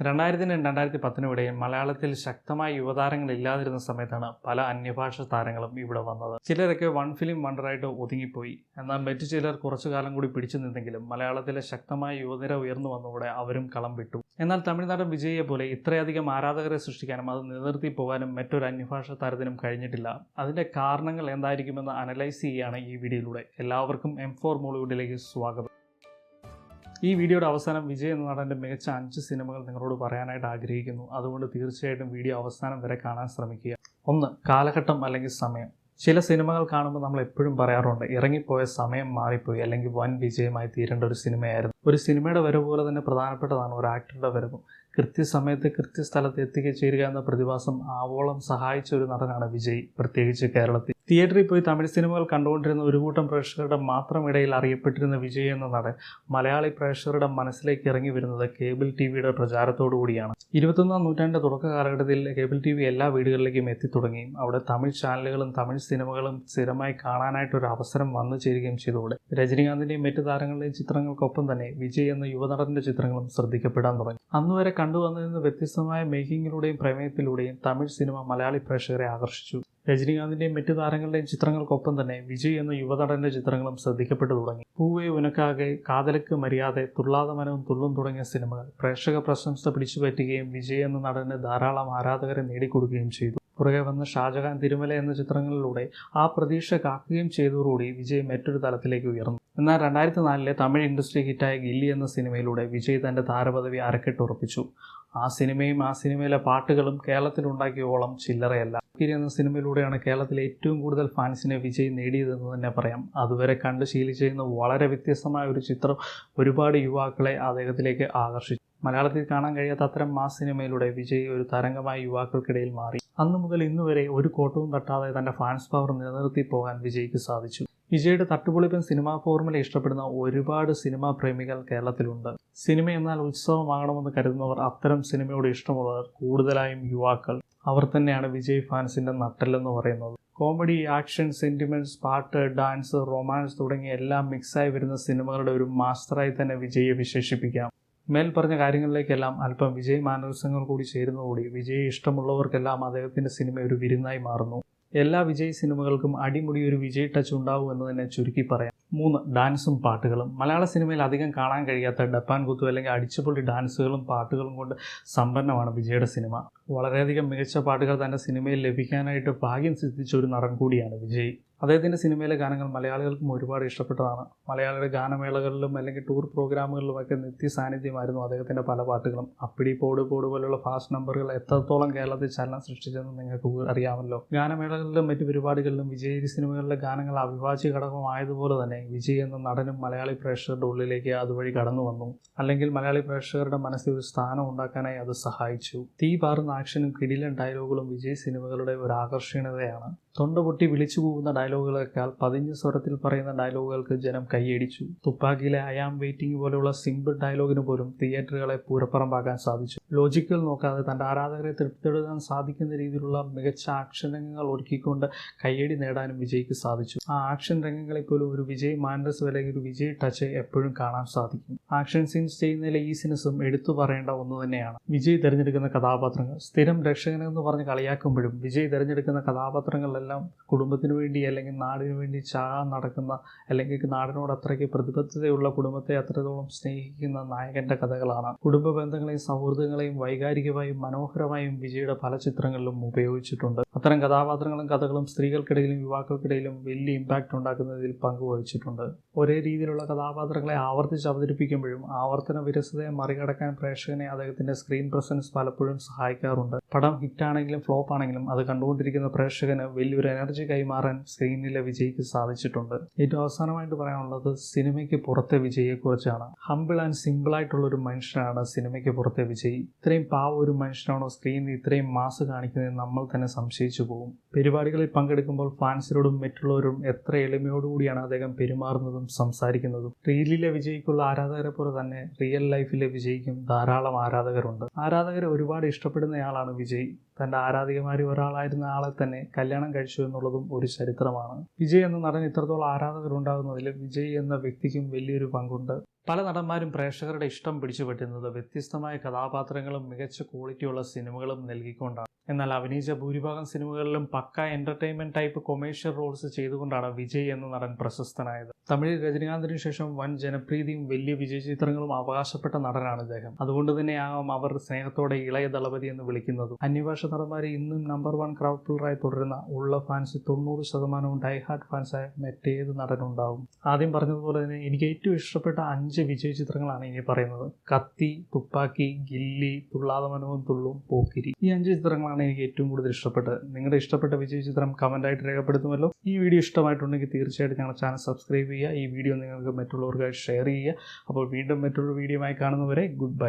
രണ്ടായിരത്തിനും രണ്ടായിരത്തി പത്തിനും ഇടയിൽ മലയാളത്തിൽ ശക്തമായ യുവതാരങ്ങൾ ഇല്ലാതിരുന്ന സമയത്താണ് പല അന്യഭാഷ താരങ്ങളും ഇവിടെ വന്നത്. ചിലരൊക്കെ വൺ ഫിലിം വണ്ടറായിട്ട് ഒതുങ്ങിപ്പോയി. എന്നാൽ മറ്റു ചിലർ കുറച്ചു കാലം കൂടി പിടിച്ചു നിന്നെങ്കിലും മലയാളത്തിലെ ശക്തമായ യുവനിര ഉയർന്നു വന്നതോടെ അവരും കളം വിട്ടു. എന്നാൽ തമിഴ്നാടൻ വിജയിയെ പോലെ ഇത്രയധികം ആരാധകരെ സൃഷ്ടിക്കാനും അത് നിലനിർത്തി പോകാനും മറ്റൊരു അന്യഭാഷ താരത്തിനും കഴിഞ്ഞിട്ടില്ല. അതിന്റെ കാരണങ്ങൾ എന്തായിരിക്കുമെന്ന് അനലൈസ് ചെയ്യുകയാണ് ഈ വീഡിയോയിലൂടെ. എല്ലാവർക്കും എം ഫോർ മോളിവുഡിലേക്ക് സ്വാഗതം. ഈ വീഡിയോയുടെ അവസാനം വിജയ് എന്ന നടന്റെ മികച്ച അഞ്ച് സിനിമകൾ നിങ്ങളോട് പറയാനായിട്ട് ആഗ്രഹിക്കുന്നു. അതുകൊണ്ട് തീർച്ചയായിട്ടും വീഡിയോ അവസാനം വരെ കാണാൻ ശ്രമിക്കുക. ഒന്ന് കാലഘട്ടം അല്ലെങ്കിൽ സമയം. ചില സിനിമകൾ കാണുമ്പോൾ നമ്മൾ എപ്പോഴും പറയാറുണ്ട് ഇറങ്ങിപ്പോയ സമയം മാറിപ്പോയി അല്ലെങ്കിൽ വൻ വിജയമായി തീരേണ്ട ഒരു സിനിമയായിരുന്നു. ഒരു സിനിമയുടെ വരവ് പോലെ തന്നെ പ്രധാനപ്പെട്ടതാണ് ഒരു ആക്ടറുടെ വരവും. കൃത്യസമയത്ത് കൃത്യസ്ഥലത്ത് ചേരുക എന്ന പ്രതിഭാസം ആവോളം സഹായിച്ച ഒരു നടനാണ് വിജയ് പ്രത്യേകിച്ച് കേരളത്തിൽ. തിയേറ്ററിൽ പോയി തമിഴ് സിനിമകൾ കണ്ടുകൊണ്ടിരുന്ന ഒരു കൂട്ടം പ്രേക്ഷകരുടെ മാത്രം ഇടയിൽ അറിയപ്പെട്ടിരുന്ന വിജയ് എന്ന നടൻ മലയാളി പ്രേക്ഷകരുടെ മനസ്സിലേക്ക് ഇറങ്ങി വരുന്നത് കേബിൾ ടി വിയുടെ പ്രചാരത്തോടു കൂടിയാണ്. ഇരുപത്തൊന്നാം നൂറ്റാണ്ടിന്റെ തുടക്ക കാലഘട്ടത്തിൽ കേബിൾ ടി വി എല്ലാ വീടുകളിലേക്കും എത്തിത്തുടങ്ങി അവിടെ തമിഴ് ചാനലുകളും തമിഴ് സിനിമകളും സ്ഥിരമായി കാണാനായിട്ട് ഒരു അവസരം വന്നു ചേരുകയും ചെയ്തതോടെ രജനീകാന്തിന്റെയും മറ്റ് താരങ്ങളുടെയും ചിത്രങ്ങൾക്കൊപ്പം തന്നെ വിജയ് എന്ന യുവനടന്റെ ചിത്രങ്ങളും ശ്രദ്ധിക്കപ്പെടാൻ തുടങ്ങി. അന്നുവരെ കണ്ടുവന്നതിൽ നിന്ന് വ്യത്യസ്തമായ മേക്കിങ്ങിലൂടെയും പ്രമേയത്തിലൂടെയും തമിഴ് സിനിമ മലയാളി പ്രേക്ഷകരെ ആകർഷിച്ചു. രജനീകാന്തിന്റെയും മറ്റു താരങ്ങളുടെയും ചിത്രങ്ങൾക്കൊപ്പം തന്നെ വിജയ് എന്ന യുവനടന്റെ ചിത്രങ്ങളും ശ്രദ്ധിക്കപ്പെട്ടു തുടങ്ങി. പൂവേ ഉനക്കാകെ കാതലക്ക് മര്യാദ തുള്ളാത മനവും തുള്ളും തുടങ്ങിയ സിനിമകൾ പ്രേക്ഷക പ്രശംസ പിടിച്ചു പറ്റുകയും വിജയ് എന്ന നടന് ധാരാളം ആരാധകരെ നേടിക്കൊടുക്കുകയും ചെയ്തു. പുറകെ വന്ന ഷാജഹാൻ തിരുമല എന്ന ചിത്രങ്ങളിലൂടെ ആ പ്രതീക്ഷ കാക്കുകയും ചെയ്തതോടുകൂടി വിജയ് മറ്റൊരു തലത്തിലേക്ക് ഉയർന്നു. എന്നാൽ രണ്ടായിരത്തി നാലിലെ തമിഴ് ഇൻഡസ്ട്രി ഹിറ്റായ ഗില്ലി എന്ന സിനിമയിലൂടെ വിജയ് തന്റെ താരപദവി അരക്കെട്ടുറപ്പിച്ചു ആ സിനിമയും ആ സിനിമയിലെ പാട്ടുകളും കേരളത്തിലുണ്ടാക്കിയോളം ചില്ലറയല്ല. കിരി എന്ന സിനിമയിലൂടെയാണ് കേരളത്തിലെ ഏറ്റവും കൂടുതൽ ഫാൻസിനെ വിജയ് നേടിയതെന്ന് തന്നെ പറയാം. അതുവരെ കണ്ട് ശീലിച്ചിരുന്ന വളരെ വ്യത്യസ്തമായ ഒരു ചിത്രം ഒരുപാട് യുവാക്കളെ അദ്ദേഹത്തിലേക്ക് ആകർഷിച്ചു. മലയാളത്തിൽ കാണാൻ കഴിയാത്ത അത്തരം മാ സിനിമയിലൂടെ വിജയ് ഒരു തരംഗമായ യുവാക്കൾക്കിടയിൽ മാറി. അന്നു മുതൽ ഇന്നുവരെ ഒരു കോട്ടവും തട്ടാതെ തന്റെ ഫാൻസ് പവർ നിലനിർത്തി പോകാൻ വിജയ്ക്ക് സാധിച്ചു. വിജയുടെ തട്ടുപൊളിപ്പൻ സിനിമാ ഫോർമുല ഇഷ്ടപ്പെടുന്ന ഒരുപാട് സിനിമാ പ്രേമികൾ കേരളത്തിലുണ്ട്. സിനിമ എന്നാൽ ഉത്സവമാകണമെന്ന് കരുതുന്നവർ അത്തരം സിനിമയോട് ഇഷ്ടമുള്ളവർ കൂടുതലായും യുവാക്കൾ. അവർ തന്നെയാണ് വിജയ് ഫാൻസിന്റെ നട്ടല്ലെന്ന് പറയുന്നത്. കോമഡി ആക്ഷൻ സെന്റിമെന്റ്സ് പാട്ട് ഡാൻസ് റൊമാൻസ് തുടങ്ങിയ എല്ലാം മിക്സായി വരുന്ന സിനിമകളുടെ ഒരു മാസ്റ്ററായി തന്നെ വിജയെ വിശേഷിപ്പിക്കാം. മേൽ പറഞ്ഞ കാര്യങ്ങളിലേക്കെല്ലാം അല്പം വിജയ് മാനറിസങ്ങൾ കൂടി ചേരുന്നതോടെ വിജയ് ഇഷ്ടമുള്ളവർക്കെല്ലാം അദ്ദേഹത്തിന്റെ സിനിമ ഒരു വിരുന്നായി മാറുന്നു. എല്ലാ വിജയ് സിനിമകൾക്കും അടിമുടി ഒരു വിജയ് ടച്ച് ഉണ്ടാവും എന്ന് തന്നെ ചുരുക്കി പറയാം. മൂന്ന് ഡാൻസും പാട്ടുകളും. മലയാള സിനിമയിൽ അധികം കാണാൻ കഴിയാത്ത ഡപ്പാൻ കുത്തു അല്ലെങ്കിൽ അടിച്ചുപൊളി ഡാൻസുകളും പാട്ടുകളും കൊണ്ട് സമ്പന്നമാണ് വിജയുടെ സിനിമ. വളരെയധികം മികച്ച പാട്ടുകൾ തന്റെ സിനിമയിൽ ലഭിക്കാനായിട്ട് ഭാഗ്യം സിദ്ധിച്ച ഒരു നടൻ കൂടിയാണ് വിജയ്. അദ്ദേഹത്തിന്റെ സിനിമയിലെ ഗാനങ്ങൾ മലയാളികൾക്കും ഒരുപാട് ഇഷ്ടപ്പെട്ടതാണ്. മലയാളിയുടെ ഗാനമേളകളിലും അല്ലെങ്കിൽ ടൂർ പ്രോഗ്രാമുകളിലും ഒക്കെ നിത്യ സാന്നിധ്യമായിരുന്നു അദ്ദേഹത്തിന്റെ പല പാട്ടുകളും. അപ്പിടി പോട് പോട് പോലുള്ള ഫാസ്റ്റ് നമ്പറുകൾ എത്രത്തോളം കേരളത്തിൽ ചലനം സൃഷ്ടിച്ചെന്ന് നിങ്ങൾക്ക് അറിയാമല്ലോ. ഗാനമേളകളിലും മറ്റു പരിപാടികളിലും വിജയ് സിനിമകളിലെ ഗാനങ്ങൾ അവിഭാജ്യ ഘടകമായതുപോലെ തന്നെ വിജയ് എന്ന നടനും മലയാളി പ്രേക്ഷകരുടെ ഉള്ളിലേക്ക് അതുവഴി കടന്നു വന്നു അല്ലെങ്കിൽ മലയാളി പ്രേക്ഷകരുടെ മനസ്സിൽ ഒരു സ്ഥാനം ഉണ്ടാക്കാനായി അത് സഹായിച്ചു. തീ പാറുന്ന ആക്ഷനും കിടിലൻ ഡയലോഗുകളും വിജയ് സിനിമകളുടെ ഒരു ആകർഷണീയതയാണ്. തൊണ്ട പൊട്ടി വിളിച്ചു പോകുന്ന ഡയലോഗുകളേക്കാൾ പതിഞ്ഞ സ്വരത്തിൽ പറയുന്ന ഡയലോഗുകൾക്ക് ജനം കൈയടിച്ചു. തുപ്പാക്കിയിലെ ഐ ആം വെയിറ്റിംഗ് പോലെയുള്ള സിമ്പിൾ ഡയലോഗിന് പോലും തിയേറ്ററുകളെ പൂരപ്പറമ്പാക്കാൻ സാധിച്ചു. ലോജിക്കൽ നോക്കാതെ തന്റെ ആരാധകരെ തൃപ്തിപ്പെടുത്താൻ സാധിക്കുന്ന രീതിയിലുള്ള മികച്ച ആക്ഷൻ രംഗങ്ങൾ ഒരുക്കിക്കൊണ്ട് കൈയടി നേടാനും വിജയ്ക്ക് സാധിച്ചു. ആ ആക്ഷൻ രംഗങ്ങളിൽ പോലും ഒരു വിജയ് മാൻഡസ് അല്ലെങ്കിൽ ഒരു വിജയ് ടച്ച് എപ്പോഴും കാണാൻ സാധിക്കും. ആക്ഷൻ സീൻസ് ചെയ്യുന്നതിലെ സിനിസും എടുത്തു പറയേണ്ട ഒന്ന് തന്നെയാണ്. വിജയ് തിരഞ്ഞെടുക്കുന്ന കഥാപാത്രങ്ങൾ സ്ഥിരം രക്ഷകനെന്ന് പറഞ്ഞ് കളിയാക്കുമ്പോഴും വിജയ് തിരഞ്ഞെടുക്കുന്ന കഥാപാത്രങ്ങളിലെല്ലാം കുടുംബത്തിന് വേണ്ടി അല്ലെങ്കിൽ നാടിന് വേണ്ടി ചാ നടക്കുന്ന അല്ലെങ്കിൽ നാടിനോട് അത്രയ്ക്ക് പ്രതിബദ്ധതയുള്ള കുടുംബത്തെ അത്രത്തോളം സ്നേഹിക്കുന്ന നായകന്റെ കഥകളാണ്. കുടുംബ ബന്ധങ്ങളെയും സൗഹൃദങ്ങളെയും വൈകാരികമായും മനോഹരമായും വിജയുടെ പല ചിത്രങ്ങളിലും ഉപയോഗിച്ചിട്ടുണ്ട്. അത്തരം കഥാപാത്രങ്ങളും കഥകളും സ്ത്രീകൾക്കിടയിലും യുവാക്കൾക്കിടയിലും വലിയ ഇമ്പാക്റ്റ് ഉണ്ടാക്കുന്നതിൽ പങ്കുവഹിച്ചിട്ടുണ്ട്. ഒരേ രീതിയിലുള്ള കഥാപാത്രങ്ങളെ ആവർത്തിച്ച് അവതരിപ്പിക്കുമ്പോഴും ആവർത്തന വിരസതയെ മറികടക്കാൻ പ്രേക്ഷകനെ അദ്ദേഹത്തിന്റെ സ്ക്രീൻ പ്രസൻസ് പലപ്പോഴും സഹായിക്കാറുണ്ട്. പടം ഹിറ്റാണെങ്കിലും ഫ്ലോപ്പ് ആണെങ്കിലും അത് കണ്ടുകൊണ്ടിരിക്കുന്ന പ്രേക്ഷകന് വലിയൊരു എനർജി കൈമാറാൻ സ്ക്രീനിലെ വിജയിക്ക് സാധിച്ചിട്ടുണ്ട്. ഏറ്റവും അവസാനമായിട്ട് പറയാനുള്ളത് സിനിമയ്ക്ക് പുറത്തെ വിജയെക്കുറിച്ചാണ്. ഹമ്പിൾ ആൻഡ് സിമ്പിൾ ആയിട്ടുള്ള ഒരു മനുഷ്യനാണ് സിനിമയ്ക്ക് പുറത്തെ വിജയി. ഇത്രയും പാവ ഒരു മനുഷ്യനാണോ സ്ക്രീനിൽ ഇത്രയും മാസ് കാണിക്കുന്നത് നമ്മൾ തന്നെ സംശയിച്ചു പോകും. പരിപാടികളിൽ പങ്കെടുക്കുമ്പോൾ ഫാൻസിനോടും മറ്റുള്ളവരും എത്ര എളിമയോടുകൂടിയാണ് അദ്ദേഹം പെരുമാറുന്നതും സംസാരിക്കുന്നതും. റീലിലെ വിജയിക്കുള്ള ആരാധകരെ പോലെ തന്നെ റിയൽ ലൈഫിലെ വിജയിക്കും ധാരാളം ആരാധകരുണ്ട്. ആരാധകരെ ഒരുപാട് ഇഷ്ടപ്പെടുന്നയാളാണ് വിജയ്. തന്റെ ആരാധികമാരിൽ ഒരാളായിരുന്ന ആളെ തന്നെ കല്യാണം കഴിച്ചു എന്നുള്ളതും ഒരു ചരിത്രമാണ്. വിജയ് എന്ന നടൻ ഇത്രത്തോളം ആരാധകരുണ്ടാകുന്നതിൽ വിജയ് എന്ന വ്യക്തിക്കും വലിയൊരു പങ്കുണ്ട്. പല നടന്മാരും പ്രേക്ഷകരുടെ ഇഷ്ടം പിടിച്ചുപറ്റുന്നത് വ്യത്യസ്തമായ കഥാപാത്രങ്ങളും മികച്ച ക്വാളിറ്റിയുള്ള സിനിമകളും നൽകിക്കൊണ്ടാണ്. എന്നാൽ അഭിനയിച്ച ഭൂരിഭാഗം സിനിമകളിലും pakka entertainment type commercial roles ചെയ്തുകൊണ്ടാണ് വിജയ് എന്ന നടൻ പ്രശസ്തനായത്. തമിഴിൽ രജനീകാന്തിനു ശേഷം വൻ ജനപ്രീതിയും വലിയ വിജയ ചിത്രങ്ങളും അവകാശപ്പെട്ട നടനാണ് അദ്ദേഹം അതുകൊണ്ട് തന്നെയാകാം അവർ സ്നേഹത്തോടെ ഇളയ ദളപതി എന്ന് വിളിക്കുന്നതും. അന്യഭാഷ നടന്മാരെ ഇന്നും നമ്പർ വൺ ക്രൗഡ് പുള്ളറായി തുടരുന്ന ഉള്ള ഫാൻസ് തൊണ്ണൂറ് ശതമാനവും ഡൈഹാർഡ് ഫാൻസായ മറ്റേത് നടനുണ്ടാവും. ആദ്യം പറഞ്ഞതുപോലെ തന്നെ എനിക്ക് ഏറ്റവും ഇഷ്ടപ്പെട്ട അഞ്ച് വിജയ ചിത്രങ്ങളാണ് ഇനി പറയുന്നത്. കത്തി തുപ്പാക്കി ഗില്ലി തുള്ളാതമനവും തുള്ളും പോക്കിരി. ഈ അഞ്ച് ചിത്രങ്ങളാണ് എനിക്ക് ഏറ്റവും കൂടുതൽ ഇഷ്ടപ്പെട്ടത് നിങ്ങളുടെ ഇഷ്ടപ്പെട്ട വിജയ ചിത്രം കമന്റായിട്ട് രേഖപ്പെടുത്തുമല്ലോ. ഈ വീഡിയോ ഇഷ്ടമായിട്ടുണ്ടെങ്കിൽ തീർച്ചയായിട്ടും ഞങ്ങളുടെ ചാനൽ സബ്സ്ക്രൈബ് ചെയ്യുക. ഈ വീഡിയോ നിങ്ങൾക്ക് മറ്റുള്ളവർക്കായി ഷെയർ ചെയ്യുക. അപ്പോൾ വീണ്ടും മറ്റുള്ള വീഡിയോയുമായി കാണുന്നവരെ ഗുഡ് ബൈ